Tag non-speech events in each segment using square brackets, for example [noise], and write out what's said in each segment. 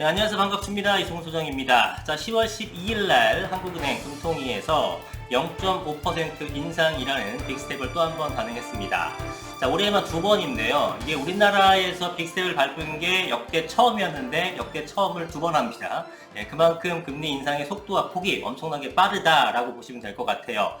네, 안녕하세요. 반갑습니다. 이승훈 소장입니다. 자, 10월 12일 날 한국은행 금통위에서 0.5% 인상이라는 빅스텝을 또 한번 단행했습니다. 자, 올해만 두 번인데요. 이게 우리나라에서 빅스텝을 밟은 게 역대 처음이었는데 역대 처음을 두 번 합니다. 예, 그만큼 금리 인상의 속도와 폭이 엄청나게 빠르다라고 보시면 될 것 같아요.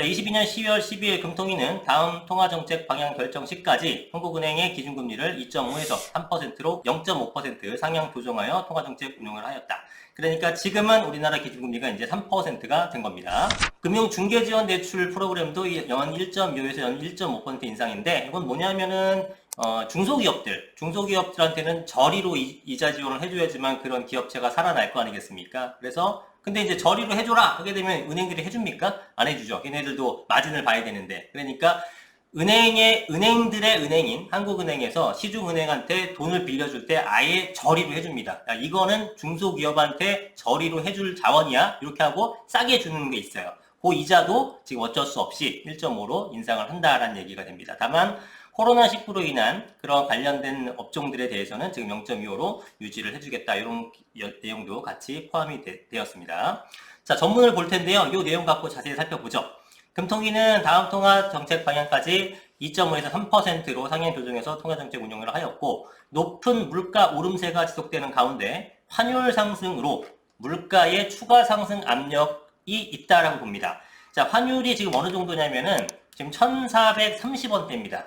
자, 22년 12월 12일 금통위는 다음 통화정책 방향 결정 시까지 한국은행의 기준금리를 2.5에서 3%로 0.5% 상향 조정하여 통화정책 운용을 하였다. 그러니까 지금은 우리나라 기준금리가 이제 3%가 된 겁니다. 금융 중개지원 대출 프로그램도 연 1.25에서 연 1.5% 인상인데 이건 뭐냐면은 어, 중소기업들, 중소기업들한테는 저리로 이, 이자 지원을 해줘야지만 그런 기업체가 살아날 거 아니겠습니까? 그래서 근데 이제 저리로 해줘라 하게 되면 은행들이 해줍니까? 안 해주죠. 걔네들도 마진을 봐야 되는데 그러니까 은행의 은행들의 은행인 한국은행에서 시중은행한테 돈을 빌려줄 때 아예 저리로 해줍니다. 야, 이거는 중소기업한테 저리로 해줄 자원이야 이렇게 하고 싸게 주는 게 있어요. 그 이자도 지금 어쩔 수 없이 1.5로 인상을 한다라는 얘기가 됩니다. 다만 코로나19로 인한 그런 관련된 업종들에 대해서는 지금 0.25로 유지를 해주겠다 이런 내용도 같이 포함이 되, 었습니다 자 전문을 볼 텐데요. 이 내용 갖고 자세히 살펴보죠. 금통위는 다음 통화 정책 방향까지 2.5에서 3%로 상향 조정해서 통화 정책 운영을 하였고 높은 물가 오름세가 지속되는 가운데 환율 상승으로 물가의 추가 상승 압력이 있다라고 봅니다. 자 환율이 지금 어느 정도냐면은 지금 1,430원대입니다.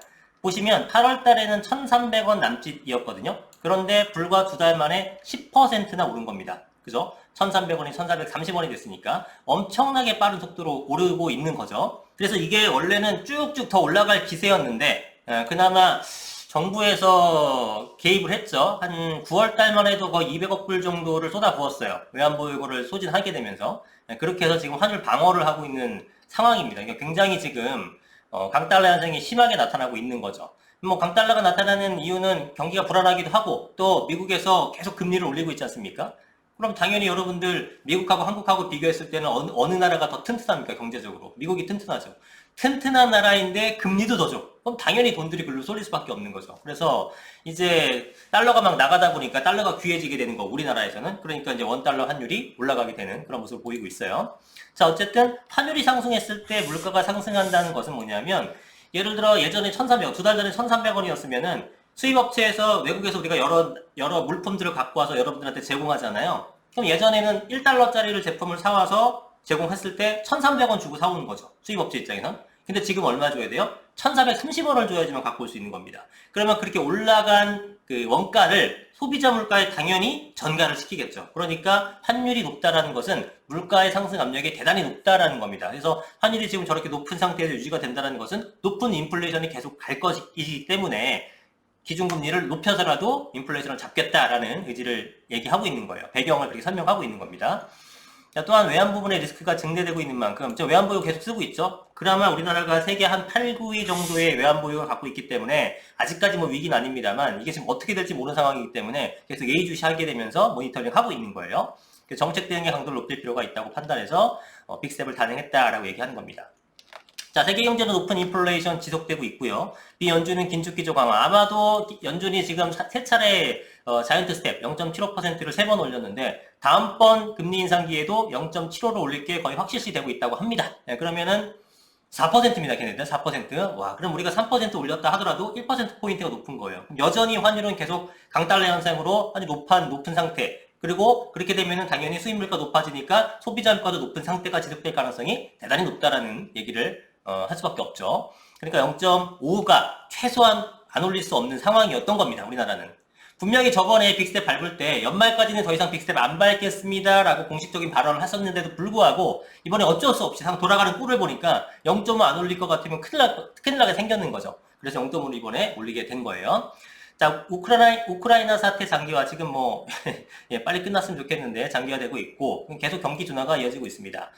보시면 8월 달에는 1,300원 남짓이었거든요. 그런데 불과 두 달 만에 10%나 오른 겁니다. 그죠? 1,300원이 1,430원이 됐으니까 엄청나게 빠른 속도로 오르고 있는 거죠. 그래서 이게 원래는 쭉쭉 더 올라갈 기세였는데 에, 그나마 정부에서 개입을 했죠. 한 9월 달만 해도 거의 200억 불 정도를 쏟아부었어요. 외환보유고를 소진하게 되면서 에, 그렇게 해서 지금 환율 방어를 하고 있는 상황입니다. 그러니까 굉장히 지금 어, 강달러 현상이 심하게 나타나고 있는 거죠. 뭐 강달러가 나타나는 이유는 경기가 불안하기도 하고 또 미국에서 계속 금리를 올리고 있지 않습니까? 그럼 당연히 여러분들 미국하고 한국하고 비교했을 때는 어느, 어느 나라가 더 튼튼합니까 경제적으로? 미국이 튼튼하죠. 튼튼한 나라인데 금리도 더 줘. 그럼 당연히 돈들이 글로 쏠릴 수밖에 없는 거죠. 그래서 이제 달러가 막 나가다 보니까 달러가 귀해지게 되는 거 우리나라에서는 그러니까 이제 원 달러 환율이 올라가게 되는 그런 모습을 보이고 있어요. 자 어쨌든 환율이 상승했을 때 물가가 상승한다는 것은 뭐냐면 예를 들어 예전에 1,300원 두 달 전에 1,300원이었으면은 수입업체에서 외국에서 우리가 여러 여러 물품들을 갖고 와서 여러분들한테 제공하잖아요. 그럼 예전에는 1달러짜리를 제품을 사와서 제공했을 때 1,300원 주고 사오는 거죠. 수입업체 입장에선. 근데 지금 얼마 줘야 돼요? 1,430원을 줘야지만 갖고 올 수 있는 겁니다. 그러면 그렇게 올라간 그 원가를 소비자 물가에 당연히 전가를 시키겠죠. 그러니까 환율이 높다라는 것은 물가의 상승 압력이 대단히 높다라는 겁니다. 그래서 환율이 지금 저렇게 높은 상태에서 유지가 된다는 것은 높은 인플레이션이 계속 갈 것이기 때문에 기준금리를 높여서라도 인플레이션을 잡겠다라는 의지를 얘기하고 있는 거예요. 배경을 그렇게 설명하고 있는 겁니다. 또한 외환 부분의 리스크가 증대되고 있는 만큼 저 외환 보유 계속 쓰고 있죠. 그나마 우리나라가 세계 한 8, 9위 정도의 외환 보유가 갖고 있기 때문에 아직까지 뭐 위기는 아닙니다만 이게 지금 어떻게 될지 모르는 상황이기 때문에 계속 예의주시하게 되면서 모니터링 하고 있는 거예요. 정책 대응의 강도를 높일 필요가 있다고 판단해서 어, 빅스텝을 단행했다라고 얘기하는 겁니다. 자, 세계 경제는 높은 인플레이션 지속되고 있고요. 비연준은 긴축 기조 강화. 아마도 연준이 지금 세 차례 어, 자이언트 스텝 0.75%를 세 번 올렸는데 다음번 금리 인상 기에도 0.75로 올릴 게 거의 확실시 되고 있다고 합니다. 네, 그러면은 4%입니다. 걔네들 4%. 와, 그럼 우리가 3% 올렸다 하더라도 1% 포인트가 높은 거예요. 여전히 환율은 계속 강달러 현상으로 아주 높은 높은 상태. 그리고 그렇게 되면은 당연히 수입 물가 높아지니까 소비자 물가도 높은 상태가 지속될 가능성이 대단히 높다라는 얘기를 어, 할 수밖에 없죠. 그러니까 0.5가 최소한 안 올릴 수 없는 상황이었던 겁니다. 우리나라는. 분명히 저번에 빅스텝 밟을 때 연말까지는 더 이상 빅스텝 안 밟겠습니다 라고 공식적인 발언을 하셨는데도 불구하고 이번에 어쩔 수 없이 상 돌아가는 꼴을 보니까 0.5 안 올릴 것 같으면 큰일, 나, 큰일 나게 생겼는 거죠. 그래서 0.5를 이번에 올리게 된 거예요. 자, 우크라이나, 우크라이나 사태 장기화 지금 뭐, [laughs] 예, 빨리 끝났으면 좋겠는데 장기화되고 있고 계속 경기 둔화가 이어지고 있습니다.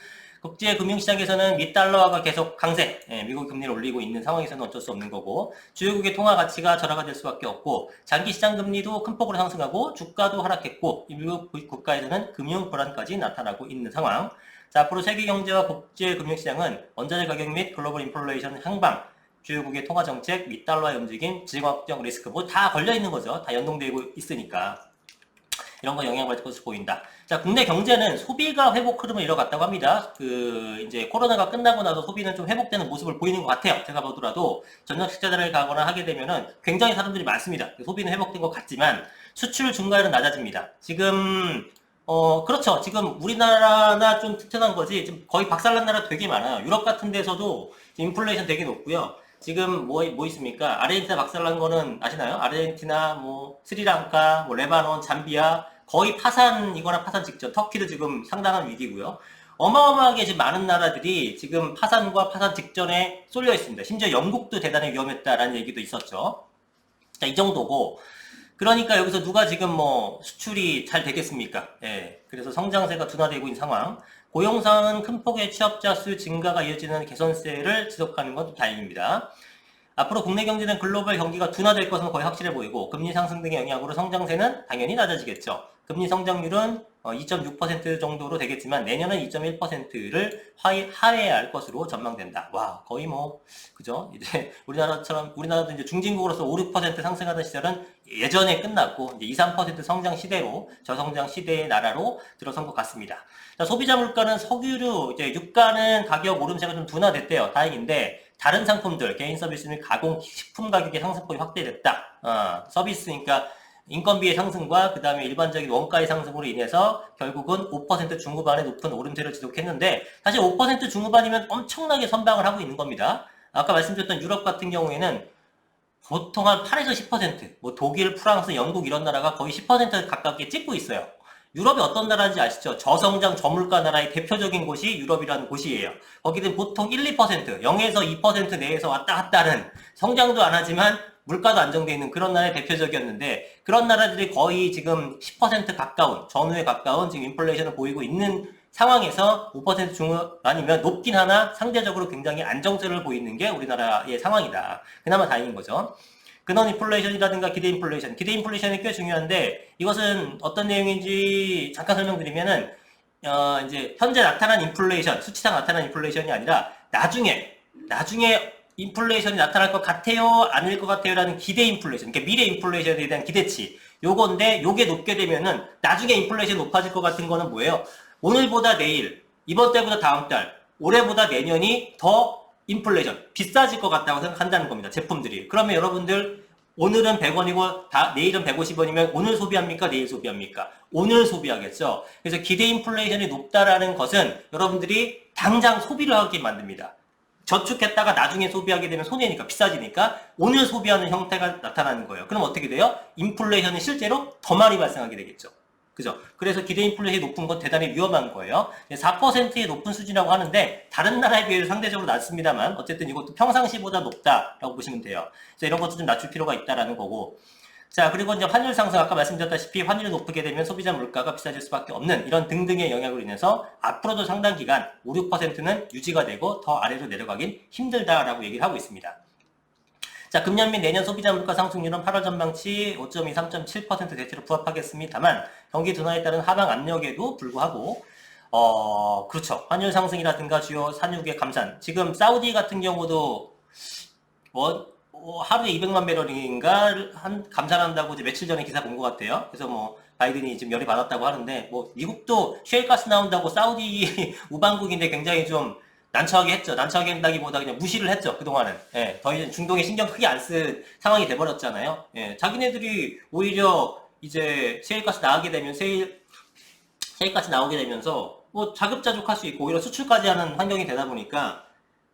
국제 금융시장에서는 미달러화가 계속 강세, 예, 미국 금리를 올리고 있는 상황에서는 어쩔 수 없는 거고 주요국의 통화 가치가 절하가 될 수밖에 없고 장기 시장 금리도 큰 폭으로 상승하고 주가도 하락했고 미국 국가에서는 금융 불안까지 나타나고 있는 상황. 자, 앞으로 세계 경제와 국제 금융시장은 원자재 가격 및 글로벌 인플레이션 향방 주요국의 통화 정책 및 달러의 움직임, 지정학적 리스크 뭐 다 걸려 있는 거죠. 다 연동되고 있으니까 이런 거 영향받을 것으로 보인다. 자, 국내 경제는 소비가 회복 흐름을 이뤄갔다고 합니다. 그 이제 코로나가 끝나고 나서 소비는 좀 회복되는 모습을 보이는 것 같아요. 제가 보더라도 저녁 식사를 가거나 하게 되면은 굉장히 사람들이 많습니다. 소비는 회복된 것 같지만 수출 증가율은 낮아집니다. 지금 어, 그렇죠. 지금 우리나라나 좀 튼튼한 거지. 지금 거의 박살난 나라 되게 많아요. 유럽 같은 데서도 인플레이션 되게 높고요. 지금 뭐, 뭐 있습니까? 아르헨티나 박살난 거는 아시나요? 아르헨티나, 뭐, 스리랑카, 뭐, 레바논, 잠비아, 거의 파산이거나 파산 직전. 터키도 지금 상당한 위기고요. 어마어마하게 지금 많은 나라들이 지금 파산과 파산 직전에 쏠려 있습니다. 심지어 영국도 대단히 위험했다라는 얘기도 있었죠. 자, 이 정도고. 그러니까 여기서 누가 지금 뭐 수출이 잘 되겠습니까? 예. 그래서 성장세가 둔화되고 있는 상황. 고용상은 큰 폭의 취업자 수 증가가 이어지는 개선세를 지속하는 건 다행입니다. 앞으로 국내 경제는 글로벌 경기가 둔화될 것은 거의 확실해 보이고 금리 상승 등의 영향으로 성장세는 당연히 낮아지겠죠. 금리 성장률은 2.6% 정도로 되겠지만 내년은 2.1%를 하회할 것으로 전망된다. 와 거의 뭐 그죠? 이제 [laughs] 우리나라처럼 우리나라도 이제 중진국으로서 5, 6% 상승하던 시절은 예전에 끝났고 이제 2, 3% 성장 시대로 저성장 시대의 나라로 들어선 것 같습니다. 자, 소비자 물가는 석유류, 이제 유가는 가격 오름세가 좀 둔화됐대요. 다행인데 다른 상품들, 개인 서비스 및 가공 식품 가격의 상승폭이 확대됐다. 어, 서비스니까 인건비의 상승과 그 다음에 일반적인 원가의 상승으로 인해서 결국은 5% 중후반의 높은 오름세를 지속했는데 사실 5% 중후반이면 엄청나게 선방을 하고 있는 겁니다. 아까 말씀드렸던 유럽 같은 경우에는 보통 한 8에서 10%, 뭐 독일, 프랑스, 영국 이런 나라가 거의 10% 가깝게 찍고 있어요. 유럽이 어떤 나라인지 아시죠? 저성장 저물가 나라의 대표적인 곳이 유럽이라는 곳이에요. 거기는 보통 1, 2%, 0에서 2% 내에서 왔다 갔다 하는 성장도 안 하지만 물가도 안정되어 있는 그런 나라의 대표적이었는데 그런 나라들이 거의 지금 10% 가까운 전후에 가까운 지금 인플레이션을 보이고 있는 상황에서 5% 중반이면 높긴 하나 상대적으로 굉장히 안정세를 보이는 게 우리나라의 상황이다. 그나마 다행인 거죠. 근원 인플레이션이라든가 기대 인플레이션, 기대 인플레이션이 꽤 중요한데 이것은 어떤 내용인지 잠깐 설명드리면은 어 이제 현재 나타난 인플레이션, 수치상 나타난 인플레이션이 아니라 나중에 나중에 인플레이션이 나타날 것 같아요, 아닐 것 같아요라는 기대 인플레이션, 그러니까 미래 인플레이션에 대한 기대치. 요건데 요게 높게 되면은 나중에 인플레이션 높아질 것 같은 거는 뭐예요? 오늘보다 내일, 이번 달보다 다음 달, 올해보다 내년이 더 인플레이션 비싸질 것 같다고 생각한다는 겁니다. 제품들이. 그러면 여러분들 오늘은 100원이고 다 내일은 150원이면 오늘 소비합니까? 내일 소비합니까? 오늘 소비하겠죠. 그래서 기대 인플레이션이 높다라는 것은 여러분들이 당장 소비를 하게 만듭니다. 저축했다가 나중에 소비하게 되면 손해니까 비싸지니까 오늘 소비하는 형태가 나타나는 거예요. 그럼 어떻게 돼요? 인플레이션이 실제로 더 많이 발생하게 되겠죠. 그죠? 그래서 기대 인플레이션이 높은 건 대단히 위험한 거예요. 4%의 높은 수준이라고 하는데 다른 나라에 비해서 상대적으로 낮습니다만 어쨌든 이것도 평상시보다 높다라고 보시면 돼요. 이런 것도 좀 낮출 필요가 있다라는 거고 자 그리고 이제 환율 상승 아까 말씀드렸다시피 환율이 높게 되면 소비자 물가가 비싸질 수밖에 없는 이런 등등의 영향으로 인해서 앞으로도 상당 기간 5, 6%는 유지가 되고 더 아래로 내려가긴 힘들다라고 얘기를 하고 있습니다. 자, 금년 및 내년 소비자 물가 상승률은 8월 전망치 5.2, 3.7% 대체로 부합하겠습니다만 경기 둔화에 따른 하방 압력에도 불구하고 어, 그렇죠. 환율 상승이라든가 주요 산유국의 감산. 지금 사우디 같은 경우도 뭐, 뭐 하루에 200만 배럴인가 한 감산한다고 이제 며칠 전에 기사 본 것 같아요. 그래서 뭐 바이든이 지금 열이 받았다고 하는데 뭐 미국도 셰일가스 나온다고 사우디 [laughs] 우방국인데 굉장히 좀 난처하게 했죠. 난처하게 한다기보다 그냥 무시를 했죠. 그동안은. 예, 더 이제 중동에 신경 크게 안쓸 상황이 돼버렸잖아요. 예, 자기네들이 오히려 이제 세일가스 나가게 되면 세일, 세일가스 나오게 되면서 뭐 자급자족할 수 있고 오히려 수출까지 하는 환경이 되다 보니까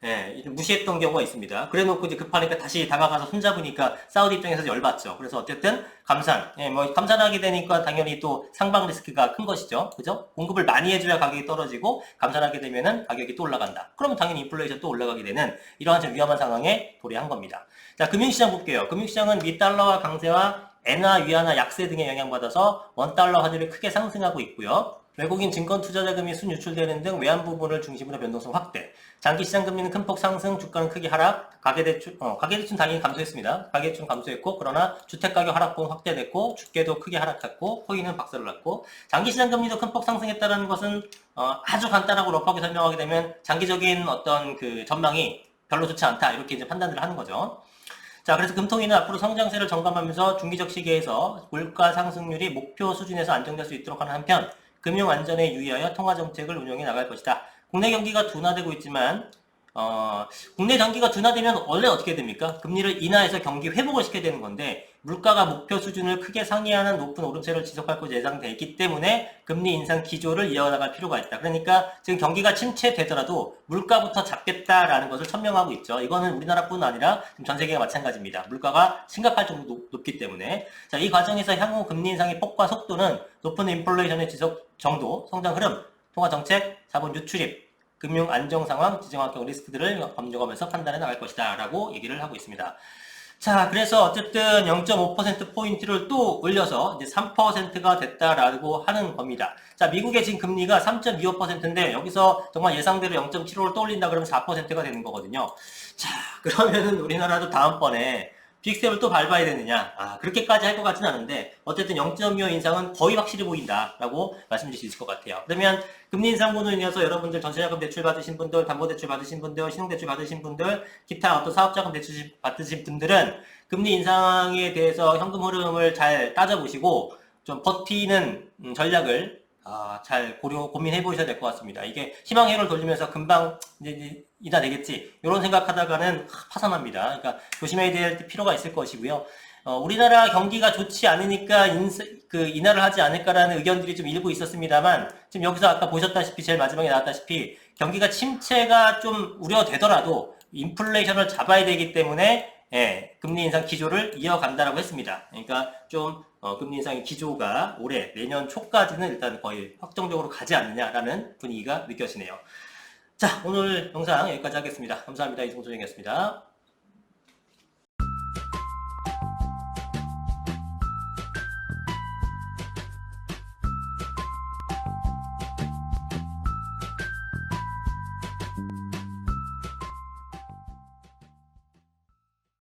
예, 무시했던 경우가 있습니다. 그래 놓고 이제 급하니까 다시 다가가서 손잡으니까 사우디 입장에서 열받죠. 그래서 어쨌든 감산, 예, 뭐 감산하게 되니까 당연히 또 상방 리스크가 큰 것이죠. 그죠? 공급을 많이 해줘야 가격이 떨어지고 감산하게 되면은 가격이 또 올라간다. 그러면 당연히 인플레이션 또 올라가게 되는 이러한 좀 위험한 상황에 도래한 겁니다. 자, 금융시장 볼게요. 금융시장은 미달러와 강세와 엔화, 위안화, 약세 등의 영향받아서 원달러 환율이 크게 상승하고 있고요. 외국인 증권 투자 자금이 순유출되는 등 외환 부분을 중심으로 변동성 확대. 장기 시장 금리는 큰 폭 상승, 주가는 크게 하락. 가계대출, 어, 가계대출 당연히 감소했습니다. 가계대출 감소했고, 그러나 주택가격 하락폭 확대됐고, 주가도 크게 하락했고, 코인은 박살을 났고, 장기 시장 금리도 큰 폭 상승했다는 것은 어, 아주 간단하고 러프하게 설명하게 되면 장기적인 어떤 그 전망이 별로 좋지 않다 이렇게 이제 판단을 하는 거죠. 자, 그래서 금통위는 앞으로 성장세를 점검하면서 중기적 시기에서 물가 상승률이 목표 수준에서 안정될 수 있도록 하는 한편 금융 안전에 유의하여 통화 정책을 운영해 나갈 것이다. 국내 경기가 둔화되고 있지만 어, 국내 경기가 둔화되면 원래 어떻게 됩니까? 금리를 인하해서 경기 회복을 시켜야 되는 건데 물가가 목표 수준을 크게 상회하는 높은 오름세를 지속할 것으로 예상되어 있기 때문에 금리 인상 기조를 이어나갈 필요가 있다. 그러니까 지금 경기가 침체되더라도 물가부터 잡겠다라는 것을 천명하고 있죠. 이거는 우리나라뿐 아니라 전 세계가 마찬가지입니다. 물가가 심각할 정도 높, 높기 때문에 자, 이 과정에서 향후 금리 인상의 폭과 속도는 높은 인플레이션의 지속 정도, 성장 흐름, 통화 정책, 자본 유출입, 금융 안정 상황, 지정학적 리스크들을 검증하면서 판단해 나갈 것이다. 라고 얘기를 하고 있습니다. 자, 그래서 어쨌든 0.5%포인트를 또 올려서 이제 3%가 됐다라고 하는 겁니다. 자, 미국의 지금 금리가 3.25%인데 여기서 정말 예상대로 0.75를 또 올린다 그러면 4%가 되는 거거든요. 자, 그러면은 우리나라도 다음번에 빅스텝을 또 밟아야 되느냐? 아, 그렇게까지 할 것 같지는 않은데, 어쨌든 0.25 인상은 거의 확실히 보인다라고 말씀드릴 수 있을 것 같아요. 그러면 금리 인상분으로 인해서 여러분들 전세자금 대출 받으신 분들, 담보대출 받으신 분들, 신용대출 받으신 분들, 기타 어떤 사업자금 대출 받으신 분들은 금리 인상에 대해서 현금 흐름을 잘 따져보시고, 좀 버티는 음, 전략을 아, 잘 고려, 고민해 보셔야 될 것 같습니다. 이게 희망 회로를 돌리면서 금방 이제, 이다 되겠지. 이런 생각하다가는 파산합니다. 그러니까 조심해야 될 필요가 있을 것이고요. 어, 우리나라 경기가 좋지 않으니까 인스, 그 인하를 하지 않을까라는 의견들이 좀 일부 있었습니다만 지금 여기서 아까 보셨다시피 제일 마지막에 나왔다시피 경기가 침체가 좀 우려되더라도 인플레이션을 잡아야 되기 때문에 예, 금리 인상 기조를 이어간다라고 했습니다. 그러니까 좀 어, 금리 인상의 기조가 올해 내년 초까지는 일단 거의 확정적으로 가지 않느냐라는 분위기가 느껴지네요. 자, 오늘 영상 여기까지 하겠습니다. 감사합니다. 이승준이었습니다.